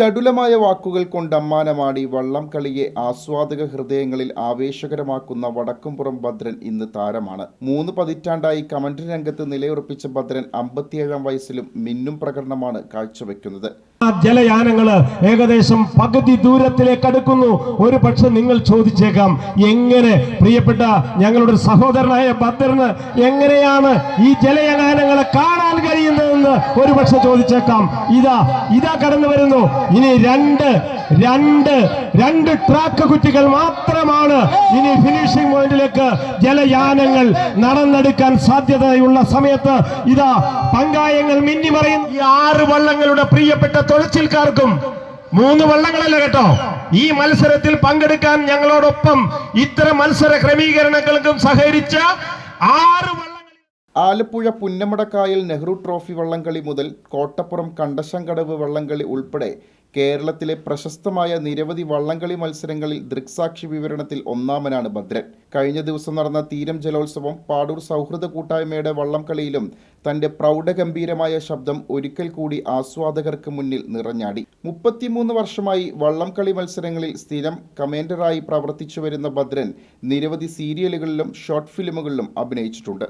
ചടുലമായ വാക്കുകൾ കൊണ്ട് അമ്മാനമാടി വള്ളം കളിയെ ആസ്വാദക ഹൃദയങ്ങളിൽ ആവേശകരമാക്കുന്ന വടക്കുംപുറം ഭദ്രൻ ഇന്ന് താരമാണ്. മൂന്ന് പതിറ്റാണ്ടായി കമന്റ് രംഗത്ത് നിലയുറപ്പിച്ച ഭദ്രൻ അമ്പത്തിയേഴാം വയസ്സിലും മിന്നും പ്രകടനമാണ് കാഴ്ചവെക്കുന്നത്. ജലയാനങ്ങൾ ഏകദേശം പകുതി ദൂരത്തിലേക്ക് അടുക്കുന്നു. ഒരു പക്ഷെ നിങ്ങൾ ചോദിച്ചേക്കാം എങ്ങനെ പ്രിയപ്പെട്ട ഞങ്ങളുടെ സഹോദരനായ ഭദ്രന് എങ്ങനെയാണ് ഈ ജലയാനങ്ങളെ കാണാൻ കഴിയുന്നതെന്ന് ഒരു പക്ഷെ ചോദിച്ചേക്കാം. ഇതാ ഇതാ കടന്നു വരുന്നു. ഇനി രണ്ട് രണ്ട് രണ്ട് ട്രാക്ക് കുറ്റികൾ മാത്രമാണ് ഇനി ഫിനിഷിംഗ് പോയിന്റിലേക്ക് ജലയാനങ്ങൾ നടന്നെടുക്കാൻ സാധ്യതയുള്ള സമയത്ത് ഇതാ പങ്കായങ്ങൾ മിന്നിമറയും ഈ ആറ് വള്ളങ്ങളുടെ പ്രിയപ്പെട്ട തുഴച്ചിൽക്കാർക്കും മൂന്ന് വള്ളങ്ങളല്ല കേട്ടോ? ഈ മത്സരത്തിൽ പങ്കെടുക്കാൻ ഞങ്ങളോടൊപ്പം ഇത്തരം മത്സര ക്രമീകരണങ്ങൾക്കും സഹകരിച്ച ആറ് ആലപ്പുഴ പുന്നമടക്കായൽ നെഹ്റു ട്രോഫി വള്ളംകളി മുതൽ കോട്ടപ്പുറം കണ്ടശങ്കടവ് വള്ളംകളി ഉൾപ്പെടെ കേരളത്തിലെ പ്രശസ്തമായ നിരവധി വള്ളംകളി മത്സരങ്ങളിൽ ദൃക്സാക്ഷി വിവരണത്തിൽ ഒന്നാമനാണ് ഭദ്രൻ. കഴിഞ്ഞ ദിവസം നടന്ന തീരം ജലോത്സവം പാടൂർ സൗഹൃദ കൂട്ടായ്മയുടെ വള്ളംകളിയിലും തന്റെ പ്രൗഢഗംഭീരമായ ശബ്ദം ഒരിക്കൽ കൂടി ആസ്വാദകർക്ക് മുന്നിൽ നിറഞ്ഞാടി. മുപ്പത്തിമൂന്ന് വർഷമായി വള്ളംകളി മത്സരങ്ങളിൽ സ്ഥിരം കമാൻഡറായി പ്രവർത്തിച്ചു വരുന്ന ഭദ്രൻ നിരവധി സീരിയലുകളിലും ഷോർട്ട് ഫിലിമുകളിലും അഭിനയിച്ചിട്ടുണ്ട്.